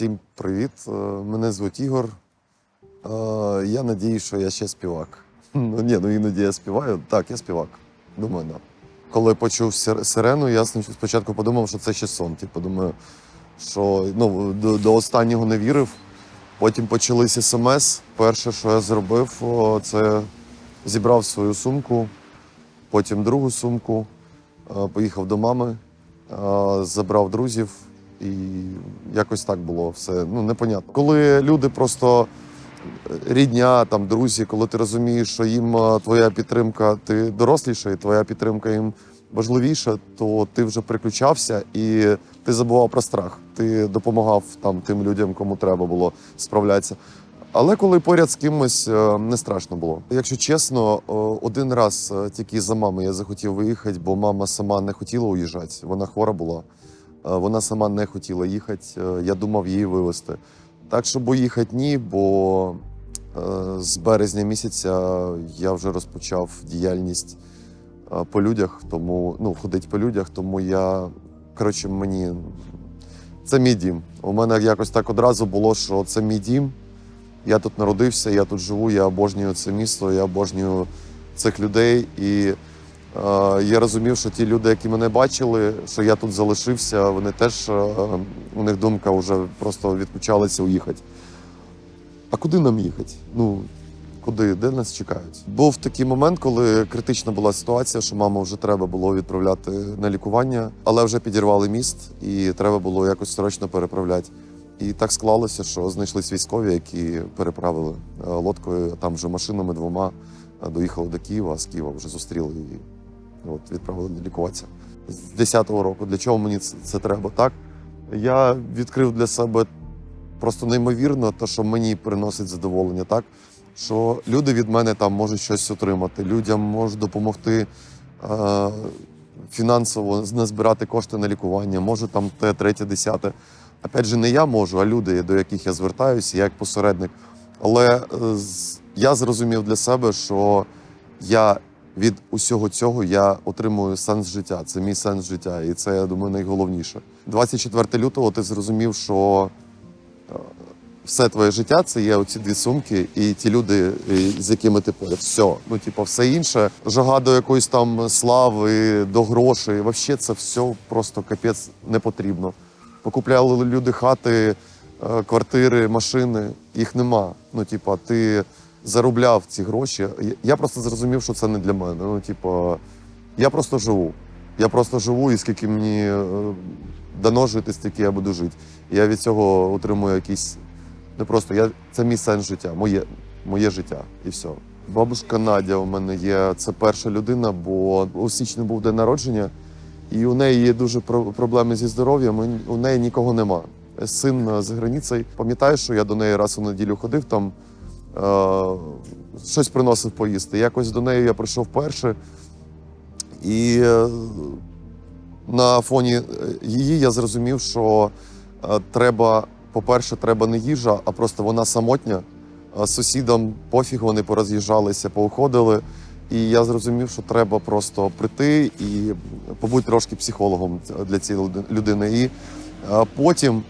Всім привіт. Е, Мене звуть Ігор. Е, Я надію, що я ще співак. Ну ні, ну іноді я співаю. Так, я співак. Думаю, да. Коли почув сирену, я спочатку подумав, що це ще сон. Типу, думаю, що ну, до, до останнього не вірив. Потім почались смс. Перше, що я зробив, це зібрав свою сумку, потім другу сумку, е, поїхав до мами, забрав друзів, і якось так було все. Ну, непонятно. Коли люди просто е, рідня, там, друзі, коли ти розумієш, що їм е, твоя підтримка, ти доросліша, і твоя підтримка їм важливіша, то ти вже приключався і ти забував про страх. Ти допомагав там тим людям, кому треба було справлятися. Але коли поряд з кимось е, не страшно було. Якщо чесно, один раз тільки за мами я захотів виїхати, бо мама сама не хотіла уїжджати. Вона хвора була. Е, Вона сама не хотіла їхати. Е, Я думав її вивезти. Так, щоб уїхати, ні, бо е, з березня місяця я вже розпочав діяльність по людях, тому ну, ходить по людях, тому я коротше мені. Це мій дім. У мене якось так одразу було, що це мій дім. Я тут народився, я тут живу, я обожнюю це місто, я обожнюю цих людей. І я розумів, що ті люди, які мене бачили, що я тут залишився, вони теж е, у них думка вже просто відключалася уїхати. А куди нам їхати? Ну, куди? Де нас чекають? Був такий момент, коли критична була ситуація, що маму вже треба було відправляти на лікування, але вже підірвали міст, і треба було якось срочно переправляти. І так склалося, що знайшлись військові, які переправили е, лодкою, там вже машинами двома е, доїхали до Києва, а з Києва вже зустріли і от, відправили лікуватися. З 10-го року. Для чого мені це, це треба? Так. Я відкрив для себе просто неймовірно, те, що мені приносить задоволення, так що люди від мене там можуть щось отримати, людям можуть допомогти е, фінансово назбирати кошти на лікування, можу там те, третє, десяте. Опять же, не я можу, а люди, до яких я звертаюся, я як посередник. Але е, я зрозумів для себе, що я від усього цього я отримую сенс життя. Це мій сенс життя, і це, я думаю, найголовніше. 24 лютого ти зрозумів, що е, все твоє життя це є оці дві сумки, і ті люди, з якими ти поряд. Все. Ну, типу, все інше, жага до якоїсь там слави, до грошей. Взагалі, це все просто капець не потрібно. Покупляли люди хати, е, квартири, машини. Їх нема. Ну, типу, ти заробляв ці гроші. Я- просто зрозумів, що це не для мене. Ну, типу, я просто живу. Я просто живу, і скільки мені е, дано жити, стільки я буду жити. Я від цього отримую якісь. Не просто я це мій сенс життя, моє, моє життя, і все. Бабушка Надя у мене є. Це перша людина, бо у січні був день народження, і у неї є дуже про- проблеми зі здоров'ям. У неї нікого нема. Син е, за границею. Пам'ятаю, що я до неї раз у неділю ходив там, щось приносив поїсти. Якось до неї я прийшов перше. І е, на фоні е, її я зрозумів, що е, треба, по-перше, треба не їжа, а просто вона самотня. Сусідам пофіг, вони пороз'їжджалися, поуходили. І я зрозумів, що треба просто прийти і побути трошки психологом для цієї людини. І е, потім е,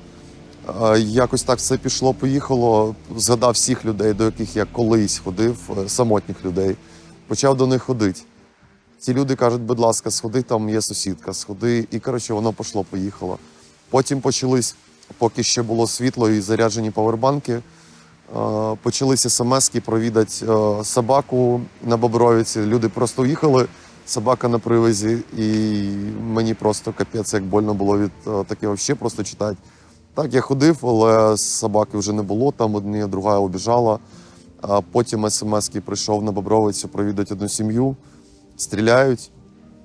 якось так все пішло, поїхало. Згадав всіх людей, до яких я колись ходив, е, самотніх людей. Почав до них ходити. Ці люди кажуть, будь ласка, сходи, там є сусідка, сходи. І коротше, воно пішло, поїхало. Потім почались, поки ще було світло і заряджені павербанки. е, Почалися смски провідати е, собаку на Бобровиці. Люди просто уїхали, собака на привозі, і мені просто капець, як больно було від таке взагалі просто читати. Так, я ходив, але собаки вже не було. Там одні, друга обіжала. А потім смс-ки прийшов на Бобровицю провідати одну сім'ю стріляють,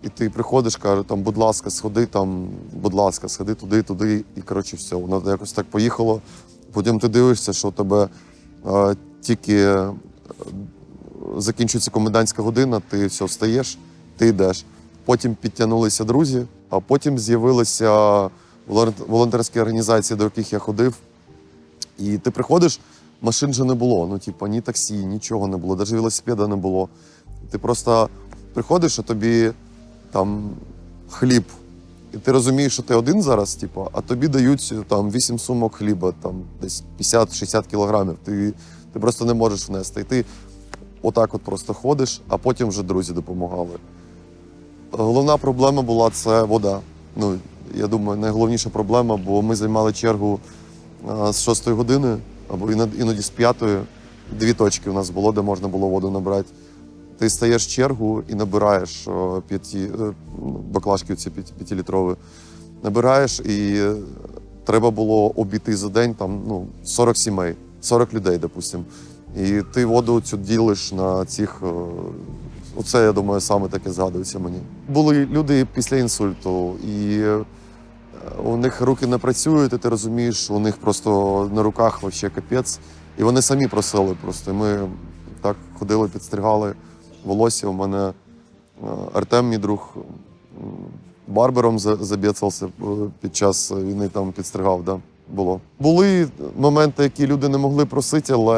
і ти приходиш, каже, там, будь ласка, сходи там, будь ласка, сходи туди, туди, і коротше, все, воно якось так поїхало. Потім ти дивишся, що у тебе е, тільки е, закінчується комендантська година, ти все встаєш, ти йдеш. Потім підтягнулися друзі, а потім з'явилися волонтерські організації, до яких я ходив. І ти приходиш, машин же не було. Ну, типу, ні таксі, нічого не було, навіть велосипеда не було. Ти просто приходиш, а тобі там хліб І ти розумієш, що ти один зараз, типу, а тобі дають там 8 сумок хліба, там десь 50-60 кілограмів. Ти, ти просто не можеш внести. І ти отак от просто ходиш, а потім вже друзі допомагали. Головна проблема була це вода. Ну, я думаю, найголовніша проблема, бо ми займали чергу з 6 години або іноді, з 5. Дві точки у нас було, де можна було воду набрати. Ти стаєш чергу і набираєш п'яті е, баклажки ці п'ятилітрові. Набираєш, і е, треба було обійти за день там ну, 40 сімей, 40 людей, допустимо. І ти воду цю ділиш на цих. е, Оце, я думаю, саме таке згадується мені. Були люди після інсульту, і е, у них руки не працюють, і ти розумієш, у них просто на руках вообще капець. І вони самі просили просто. І Ми так ходили, підстригали волосся. У мене е, Артем, мій друг, барбером за- забєцався е, під час війни, там підстригав. Да, було. Були моменти, які люди не могли просити, але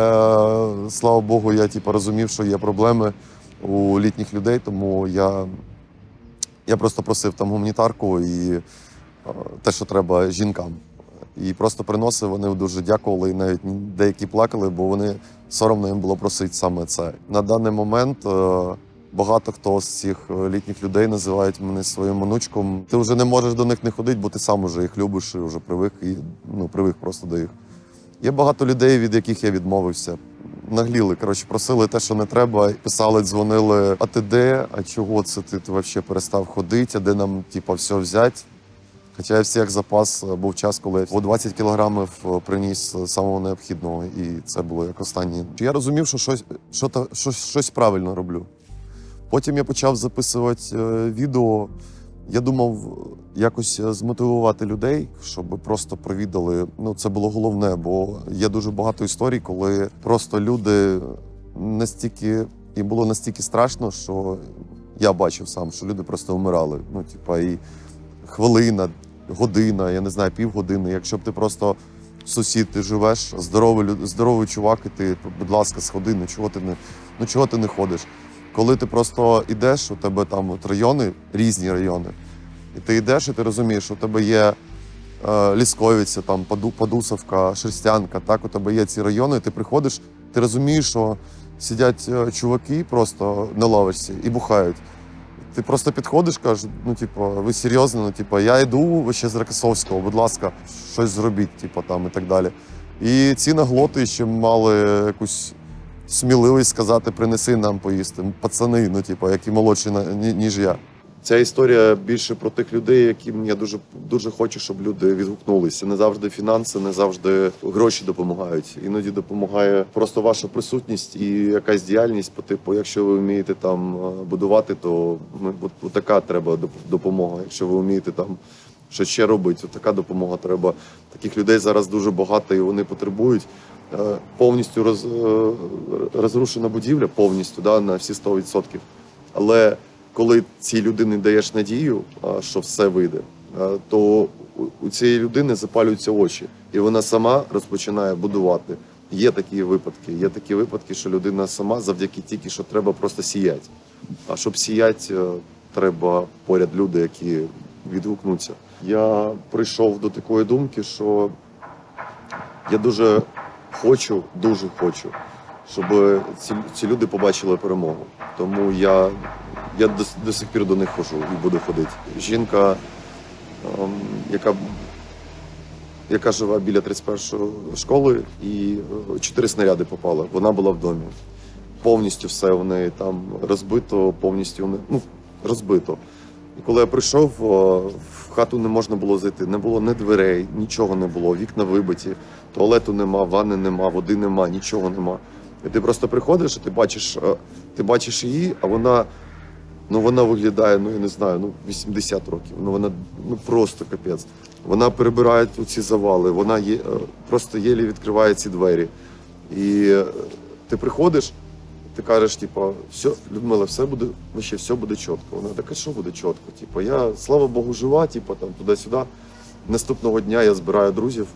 е, слава Богу, я типу, розумів, що є проблеми у літніх людей, тому я, я просто просив там гуманітарку і те, що треба жінкам. І просто приносив, вони дуже дякували, і навіть деякі плакали, бо вони соромно їм було просити саме це. На даний момент е, багато хто з цих е, літніх людей називають мене своїм онучком. Ти вже не можеш до них не ходити, бо ти сам уже їх любиш і вже привик і ну, привик просто до їх. Є багато людей, від яких я відмовився. Нагліли, коротше, просили те, що не треба. Писали, дзвонили, а ти де? А чого це ти, ти взагалі перестав ходити? А де нам типа, все взяти? Хоча я всіх запас е, був час, коли по 20 кілограмів е, приніс е, самого необхідного, і це було як останнє. Я розумів, що щось, що та- що, щось правильно роблю. Потім я почав записувати відео. Я думав якось змотивувати людей, щоб просто провідали. Ну, це було головне, бо є дуже багато історій, коли просто люди настільки їм було настільки страшно, що я бачив сам, що люди просто вмирали. Ну, типа, і хвилина, година, я не знаю, півгодини. Якщо б ти просто сусід, ти живеш, здоровий, здоровий чувак, і ти, будь ласка, сходи, ну чого ти не, ну чого ти не ходиш? Коли ти просто йдеш, у тебе там от райони, різні райони, і ти йдеш, і ти розумієш, що у тебе є е, Лісковиця, там Паду, Падусовка, Шерстянка, так у тебе є ці райони, і ти приходиш, ти розумієш, що сидять е, чуваки просто на лавочці і бухають. Ти просто підходиш, кажеш, ну, типу, ви серйозно, ну, типу, я йду ще з Рокосовського, будь ласка, щось зробіть, типу, там і так далі. І ці наглоти ще мали якусь сміливість сказати, принеси нам поїсти. Пацани, ну, типу, які молодші, ніж я. Ця історія більше про тих людей, яким я дуже дуже хочу, щоб люди відгукнулися. Не завжди фінанси, не завжди гроші допомагають. Іноді допомагає просто ваша присутність і якась діяльність. По типу, якщо ви вмієте там е, будувати, то ми от, така треба доп- допомога. Якщо ви вмієте там щось ще робити, от така допомога треба. Таких людей зараз дуже багато і вони потребують. Е, Повністю роз, е, розрушена будівля, повністю да, на всі 100%. Але коли цій людині даєш надію, що все вийде, то у- цієї людини запалюються очі, і вона сама розпочинає будувати. Є такі випадки. Є такі випадки, що людина сама завдяки тільки, що треба просто сіяти. А щоб сіяти, е, треба поряд люди, які відгукнуться. Я прийшов до такої думки, що я дуже хочу, дуже хочу, щоб ці, ці люди побачили перемогу. Тому я, я до, до сих пір до них хожу і буду ходити. Жінка, ем, яка, яка живе біля 31-ї школи, і е, чотири снаряди попали. Вона була в домі. Повністю все в неї там розбито, повністю в неї- ну, розбито. І коли я прийшов, в хату не можна було зайти. Не було ні дверей, нічого не було, вікна вибиті, туалету нема, ванни нема, води нема, нічого нема. І ти просто приходиш, і ти бачиш, е, ти бачиш її, а вона, ну вона виглядає, ну я не знаю, ну 80 років. Ну вона ну просто капець. Вона перебирає ці завали, вона є, е, просто єлі відкриває ці двері. І е, ти приходиш, ти кажеш, типу, все, Людмила, все буде, вообще, все буде чітко. Вона така, що буде чітко? Типу, я, слава Богу, жива, типу, там туди-сюди. Наступного дня я збираю друзів.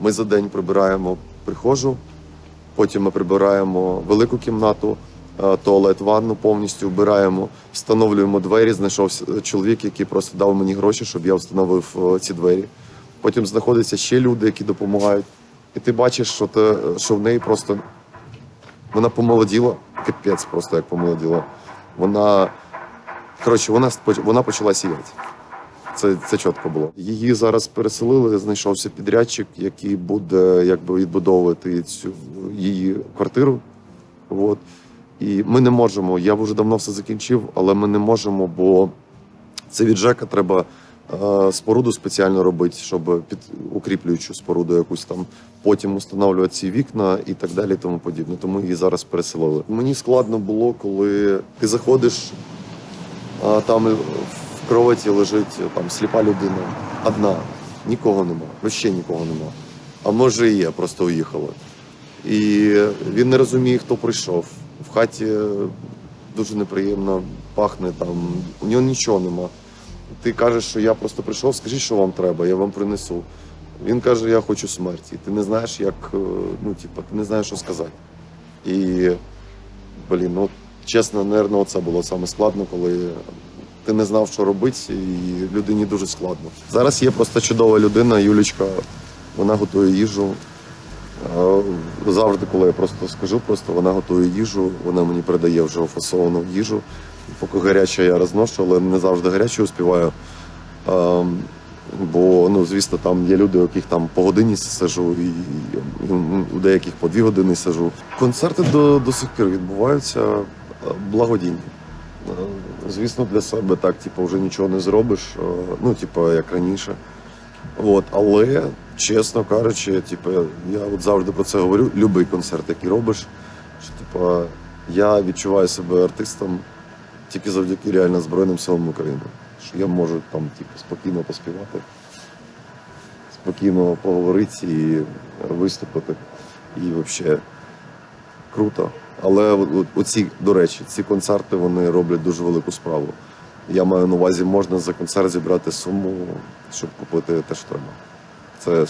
Ми за день прибираємо прихожу, потім ми прибираємо велику кімнату, туалет, ванну повністю вбираємо, встановлюємо двері. Знайшовся чоловік, який просто дав мені гроші, щоб я встановив е, ці двері. Потім знаходяться ще люди, які допомагають. І ти бачиш, що, те, що в неї просто вона помолоділа, капець просто як помолоділа. Вона, коротше, вона, вона почала сіяти. Це, це чітко було. Її зараз переселили, знайшовся підрядчик, який буде якби відбудовувати цю її квартиру. От. І ми не можемо. Я вже давно все закінчив, але ми не можемо, бо це від ЖЕКа треба е, споруду спеціально робити, щоб під укріплюючу споруду якусь там потім установлювати ці вікна і так далі, тому подібне. Тому її зараз переселили. Мені складно було, коли ти заходиш, а там в кроваті лежить там сліпа людина, одна, нікого нема, взагалі нікого нема. А може і є, просто уїхали. І він не розуміє, хто прийшов. В хаті дуже неприємно пахне там, у нього нічого нема. Ти кажеш, що я просто прийшов, скажіть, що вам треба, я вам принесу. Він каже, я хочу смерті. Ти не знаєш, як, е, ну, типу, ти не знаєш, що сказати. І, блін, ну, чесно, напевно, це було саме складно, коли ти не знав, що робити, і людині дуже складно. Зараз є просто чудова людина, Юлічка, вона готує їжу. Е, Завжди, коли я просто скажу, просто вона готує їжу, вона мені передає вже фасовану їжу. Поки гаряче я розношу, але не завжди гаряче успіваю. Ем, Бо, ну, звісно, там є люди, у яких там по годині сижу, і, і у деяких по дві години сижу. Концерти до, до сих пір відбуваються е, благодійні. Е, Звісно, для себе так, типу, вже нічого не зробиш, ну, типу, як раніше. От, але, чесно кажучи, типу, я от завжди про це говорю. Любий концерт, який робиш, що типу, я відчуваю себе артистом тільки завдяки реально Збройним силам України. Що я можу там типу, спокійно поспівати, спокійно поговорити і виступити. І взагалі круто. Але оці, до речі, ці концерти вони роблять дуже велику справу. Я маю на увазі, можна за концерт зібрати суму, щоб купити те, що треба. Це.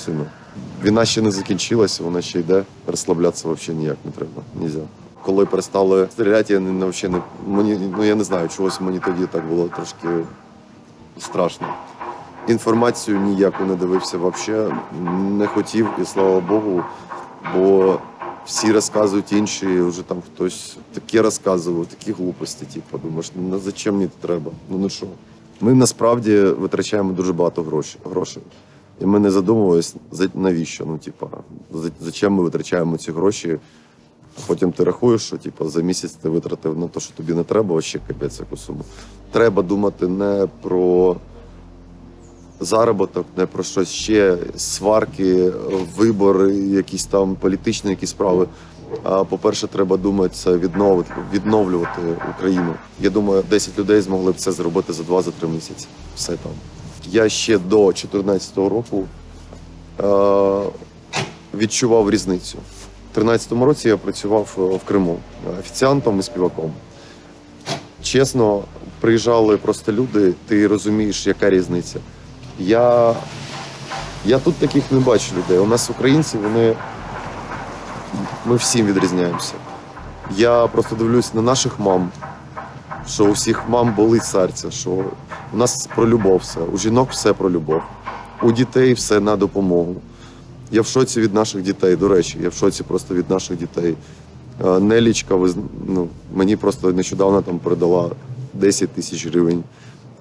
Війна ще не закінчилася, вона ще йде. Розслаблятися взагалі ніяк не треба. Нельзя. Коли перестали стріляти, я не, не, взагалі не мені, ну я не знаю, чогось мені тоді так було трошки страшно. Інформацію ніяку не дивився взагалі, не хотів, і слава Богу, бо всі розказують інші, вже там хтось таке розказував, такі глупості. Типу, думаєш, ну зачем мені це треба? Ну ну що? Ми насправді витрачаємо дуже багато грошей. І ми не задумувались, за навіщо? Ну, типа, за- зачем ми витрачаємо ці гроші? Потім ти рахуєш, що типу, за місяць ти витратив на те, що тобі не треба, а ще капець яку суму. Треба думати не про заробіток, не про щось ще, сварки, вибори, якісь там політичні якісь справи. А по-перше, треба думати це відновити, відновлювати Україну. Я думаю, 10 людей змогли б це зробити за 2-3 місяці. Все там. Я ще до 2014 року е- відчував різницю. У 2013 році я працював е, в Криму е, офіціантом і співаком. Чесно, приїжджали просто люди, ти розумієш, яка різниця. Я, я тут таких не бачу людей. У нас українці, вони. Ми всім відрізняємося. Я просто дивлюсь на наших мам, що у всіх мам болить серце, що у нас про любов все, у жінок все про любов, у дітей все на допомогу. Я в шоці від наших дітей, до речі, я в шоці просто від наших дітей. Е, Нелічка, ну, мені просто нещодавно там передала 10 тисяч гривень.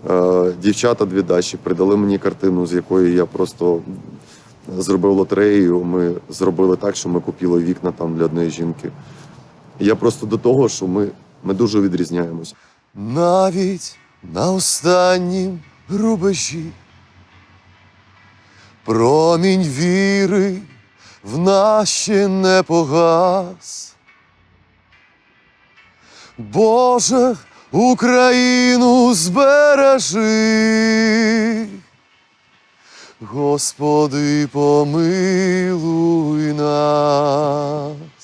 Е, Дівчата дві дачі придали мені картину, з якої я просто зробив лотерею. Ми зробили так, що ми купили вікна там для однієї жінки. Я просто до того, що ми, ми дуже відрізняємось. Навіть на останнім рубежі промінь віри в нас ще не погас. Боже, Україну збережи. Господи, помилуй нас.